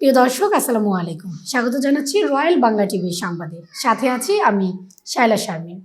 প্রিয় দর্শক, আসসালামু আলাইকুম। স্বাগত জানাচ্ছি রয়্যাল বাংলা টিভির সংবাদে। সাথে আছি আমি শায়লা শারমিন।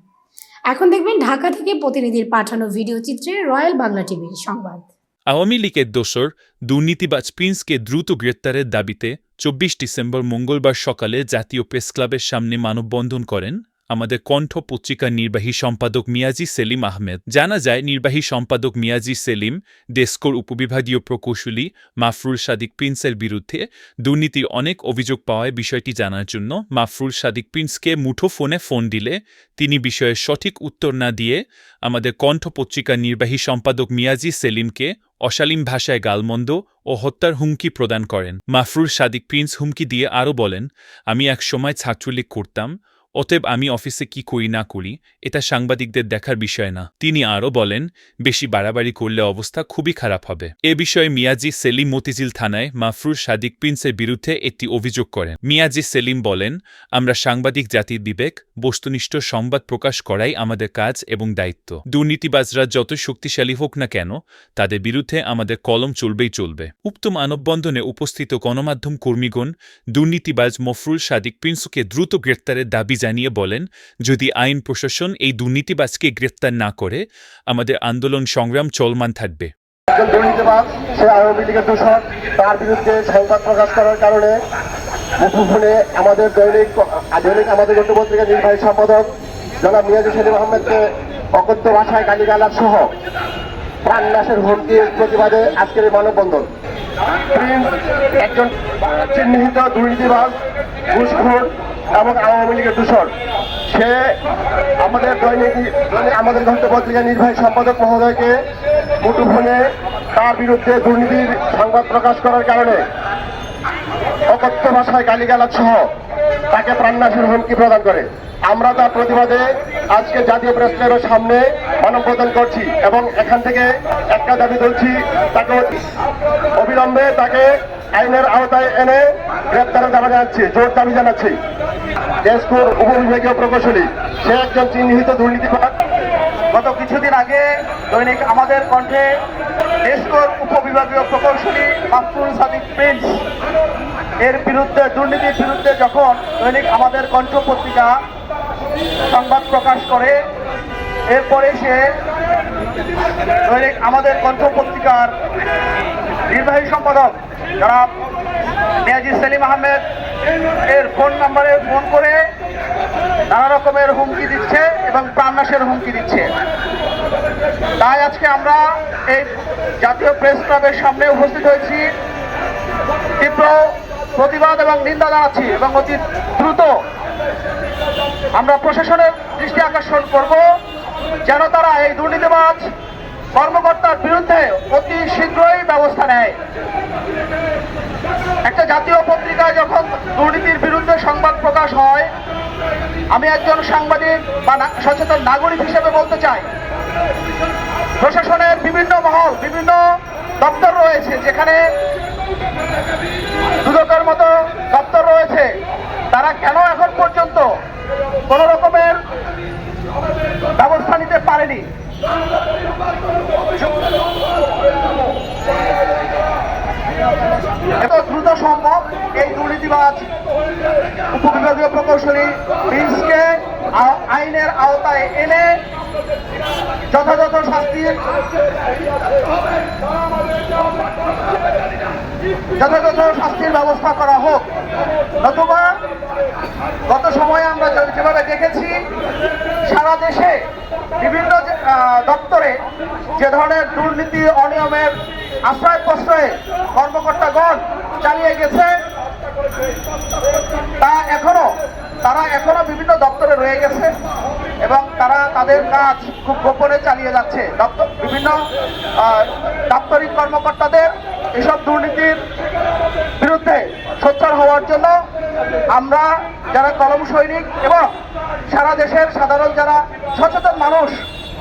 এখন দেখবেন ঢাকা থেকে প্রতিনিধির পাঠানো ভিডিও চিত্রে রয়্যাল বাংলা টিভির সংবাদ। আওয়ামী লীগের দোসর দুর্নীতিবাজ প্রিন্সকে দ্রুত গ্রেপ্তারের দাবিতে চব্বিশ ডিসেম্বর মঙ্গলবার সকালে জাতীয় প্রেসক্লাবের সামনে মানববন্ধন করেন আমাদের কণ্ঠ পত্রিকার নির্বাহী সম্পাদক মিয়াজি সেলিম আহমেদ। জানা যায়, নির্বাহী সম্পাদক মিয়াজি সেলিম ডেস্কোর উপবিভাগীয় প্রকৌশলী মাফরুল সাদিক প্রিন্সের বিরুদ্ধে দুর্নীতির অনেক অভিযোগ পাওয়ায় বিষয়টি জানার জন্য মাফরুল সাদিক প্রিন্সকে মুঠোফোনে ফোন দিলে তিনি বিষয়ের সঠিক উত্তর না দিয়ে আমাদের কণ্ঠ পত্রিকার নির্বাহী সম্পাদক মিয়াজি সেলিমকে অশালীন ভাষায় গালমন্দ ও হত্যার হুমকি প্রদান করেন। মাফরুল সাদিক প্রিন্স হুমকি দিয়ে আরও বলেন, আমি এক সময় ছাত্রলীগ করতাম অতএব আমি অফিসে কি করি না করি, এটা সাংবাদিকদের দেখার বিষয় না। তিনি আরও বলেন, বেশি বাড়াবাড়ি করলে অবস্থা খুবই খারাপ হবে। এ বিষয়ে মিয়াজি সেলিম মতিঝিল থানায় মাফরুর সাদিক প্রিন্সের বিরুদ্ধে একটি অভিযোগ করেন। মিয়াজি সেলিম বলেন, আমরা সাংবাদিক জাতির বিবেক, বস্তুনিষ্ঠ সংবাদ প্রকাশ করাই আমাদের কাজ এবং দায়িত্ব। দুর্নীতিবাজরা যত শক্তিশালী হোক না কেন, তাদের বিরুদ্ধে আমাদের কলম চলবেই চলবে। উক্ত মানববন্ধনে উপস্থিত গণমাধ্যম কর্মীগণ দুর্নীতিবাজ মফরুল সাদিক প্রিন্সকে দ্রুত গ্রেপ্তারের দাবি জানিয়ে বলেন, যদি আইন প্রশাসন এই দুর্নীতিবাজকে গ্রেপ্তার না করে, আমাদের আন্দোলন সংগ্রাম চলমান থাকবে। একজন প্রকাশ করার কারণে মুঠোফোনে আমাদের দৈনিক দৈনিক আমাদের গণ্য পত্রিকার নির্বাহী সম্পাদক জনাব মিয়াজি সেলিম আহমেদকে অকথ্য ভাষায় গালিগালাজ সহ প্রাণনাশের হুমকির প্রতিবাদে আজকের এই মানববন্ধন। একজন চিহ্নিত দুর্নীতিবাজ, ঘুষখোর এবং আওয়ামী লীগের দূষণ। সে আমাদের দৈনিক দৈনিক আমাদের গ্রন্থ পত্রিকার নির্বাহী সম্পাদক মহোদয়কে মুঠোফোনে তার বিরুদ্ধে দুর্নীতির সংবাদ প্রকাশ করার কারণে অকথ্য ভাষায় গালিগালাজ সহ তাকে প্রাণনাশের হুমকি প্রদান করে। আমরা তার প্রতিবাদে আজকে জাতীয় প্রেস ক্লাবের সামনে মানববন্ধন করছি এবং এখান থেকে একটা দাবি তুলছি, তাকে অবিলম্বে তাকে আইনের আওতায় এনে গ্রেপ্তারের দাবি জানাচ্ছি, জোর দাবি জানাচ্ছি। দেশপুর উপবিভাগীয় প্রকৌশলী, সে একজন চিহ্নিত দুর্নীতিবাদ গত কিছুদিন আগে দৈনিক আমাদের কণ্ঠে ডেস্কোর উপবিভাগীয় প্রকৌশলী মাহফুল সাদিক প্রিন্স এর বিরুদ্ধে, দুর্নীতির বিরুদ্ধে যখন দৈনিক আমাদের কণ্ঠ পত্রিকা সংবাদ প্রকাশ করে, এরপরে সে দৈনিক আমাদের কণ্ঠ পত্রিকার নির্বাহী সম্পাদক যারা মেয়াজি সেলিম আহমেদ এর ফোন নাম্বারে ফোন করে নানা রকমের হুমকি দিচ্ছে এবং প্রাণনাশের হুমকি দিচ্ছে। তাই আজকে আমরা এই জাতীয় প্রেস ক্লাবের সামনে উপস্থিত হয়েছি। তীব্র প্রতিবাদ এবং নিন্দা জানাচ্ছি এবং অতি দ্রুত আমরা প্রশাসনের দৃষ্টি আকর্ষণ করব যেন তারা এই দুর্নীতিবাজ কর্মকর্তার বিরুদ্ধে অতি শীঘ্রই ব্যবস্থা নেয়। একটা জাতীয় পত্রিকায় যখন দুর্নীতির বিরুদ্ধে সংবাদ প্রকাশ হয় আমি একজন সাংবাদিক বা সচেতন নাগরিক হিসেবে বলতে চাই। প্রশাসনের বিভিন্ন মহল, বিভিন্ন দপ্তর রয়েছে যেখানে দুদকের মতো দপ্তর রয়েছে। তারা কেন এখন পর্যন্ত কোন রকমের ব্যবস্থা নিতে পারেনি এত দ্রুত সম্ভব এই দুর্নীতিবাজ উপবিভাগীয় প্রকৌশলী প্রিন্সকে আইনের আওতায় এনে যথাযথ শাস্তির যথাযথ শাস্তির ব্যবস্থা করা হোক। নতুবা গত সময়ে আমরা যেভাবে দেখেছি, সারা দেশে বিভিন্ন দপ্তরে যে ধরনের দুর্নীতি, অনিয়মের আশ্রয় প্রশ্রয়ে কর্মকর্তাগণ চালিয়ে গেছে তা এখনও, তারা এখনও বিভিন্ন দপ্তরে রয়ে গেছে এবং তারা তাদের কাজ খুব গোপনে চালিয়ে যাচ্ছে। দপ্তর বিভিন্ন দাপ্তরিক কর্মকর্তাদের এসব দুর্নীতির বিরুদ্ধে সোচ্চার হওয়ার জন্য আমরা যারা কলম সৈনিক এবং সারা দেশের সাধারণ যারা সচেতন মানুষ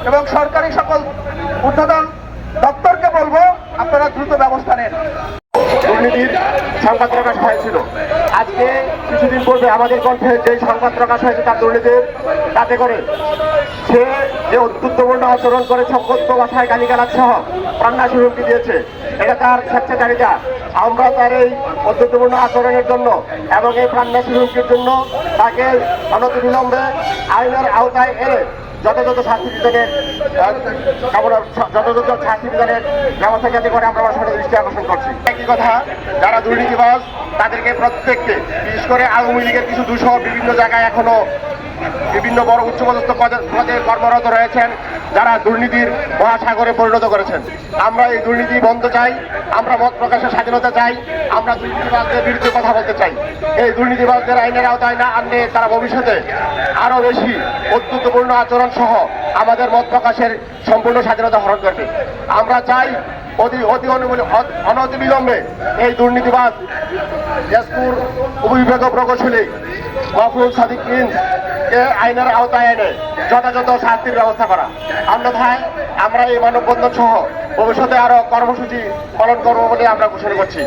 এবং সরকারি সকল ঊর্ধ্বতন দপ্তরকে বলব, আপনারা দ্রুত ব্যবস্থা নেন। সংবাদ প্রকাশ হয়েছিল। আজকে কিছুদিন পূর্বে আমাদের কণ্ঠে যে সংবাদ প্রকাশ হয়েছে তার দুর্নীতির তাতে করে সে যে উদ্বুদ্ধপূর্ণ আচরণ করে সংকল্প ভাষায় গালিগালাজ সহ প্রাণনাশী হুমকি দিয়েছে, এটা তার স্বেচ্ছাচারিতা। আমরা তার এই অত্যন্তপূর্ণ আচরণের জন্য এবং এই প্রাণনাশী হুমকির জন্য তাকে অনতিবিলম্বে আইনের আওতায় এনে যথাযথ শাস্তি বিধানের যথাযথ শাস্তি বিধানের ব্যবস্থা যাতে করে আমরা আমার সঠিক দৃষ্টি আকর্ষণ করছি। একই কথা, যারা দুর্নীতিবাজ, তাদেরকে প্রত্যেককে, বিশেষ করে আওয়ামী লীগের কিছু দুশো বিভিন্ন জায়গায় এখনও বিভিন্ন বড় উচ্চপদস্থ পদে পদে কর্মরত রয়েছেন। যারা দুর্নীতির মহাসাগরে পরিণত করেছেন। আমরা এই দুর্নীতি বন্ধ চাই, আমরা মত প্রকাশের স্বাধীনতা চাই, আমরা দুর্নীতিবাজদের বিরুদ্ধে কথা বলতে চাই। এই দুর্নীতিবাজদের আইনের আওতায় না আনলে তারা ভবিষ্যতে আরও বেশি অত্যন্তপূর্ণ আচরণ সহ আমাদের মত প্রকাশের সম্পূর্ণ স্বাধীনতা হরণ করবে। আমরা চাই অতি অতি অনতিবিলম্বে এই দুর্নীতিবাদ তেজপুর উপবিভাগীয় প্রকৌশলী মফরুল সাদিক কে আইনের আওতায় এনে যথাযথ শাস্তির ব্যবস্থা করা। অন্যথায় আমরা এই মানববন্ধন সহ ভবিষ্যতে আরও কর্মসূচি পালন করব বলে আমরা ঘোষণা করছি।